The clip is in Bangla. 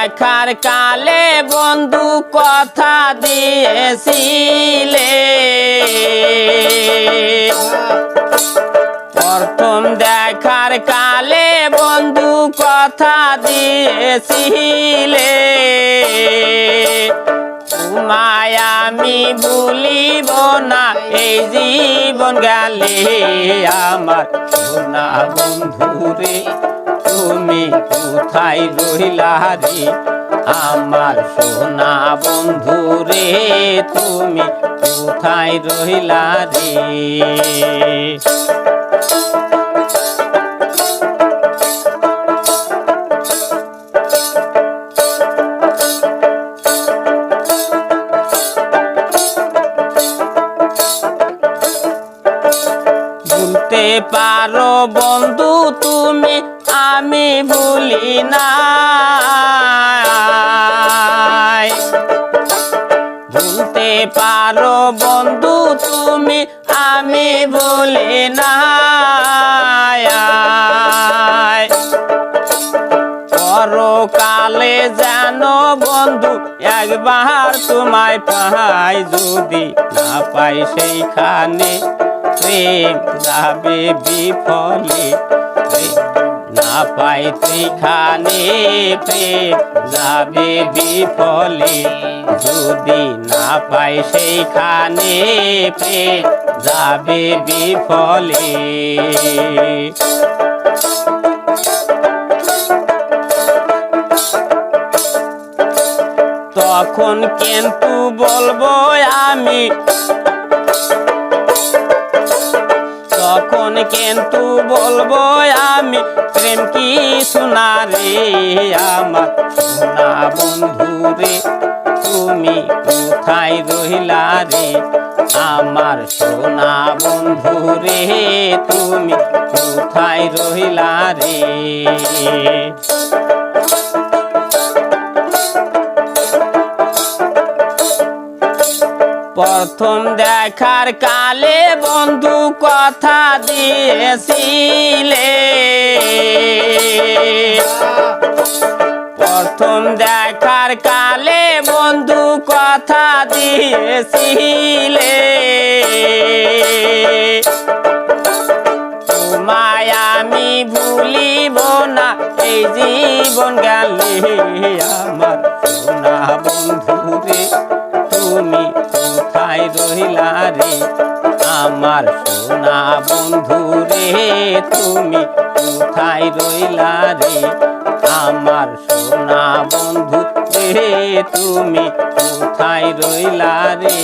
দেখার কালে বন্ধু কথা দিয়েছিলে। প্রথম দেখার কালে বন্ধু কথা দিয়েছিলে। তোমায় আমি ভুলিব না, এই জীবন গেলে আমার সোনা তুমি কোথায় রইলা রে? আমার সোনা বন্ধু রে, তুমি কোথায় রইলা রে? পারো বন্ধু, তুমি আমি ভুলি না ভুলতে পারো বন্ধু তুমি, আমি ভুলি না পরকালে যেন বন্ধু একবার তোমায় পাই, যদি না পাই সেইখানে প্রেম যাবে বিফলে। না পাই সেইখানে প্রেম যাবে বিফলে। যদি না পাই সেইখানে প্রেম যাবে বিফলে। তখন কিন্তু বলব আমি কিন্তু বলব, আমি প্রেম কি সোনারে আমার সোনা বন্ধু রে, তুমি কোথায় রহিলা রে? আমার সোনা বন্ধু রে, তুমি কোথায় রহিলা রে? প্রথম দেখার কালে বন্ধু কথা দিয়েছিলে। প্রথম দেখার কালে বন্ধু কথা দিয়েছিলে। আমি ভুলিব না, এই জীবন গেলে আমার সোনা বন্ধু কোথায় রহিলা রে। আমার সোনা বন্ধু রে, তুমি কোথায় রইলা রে? আমার সোনা বন্ধু রে, তুমি কোথায় রইলা রে?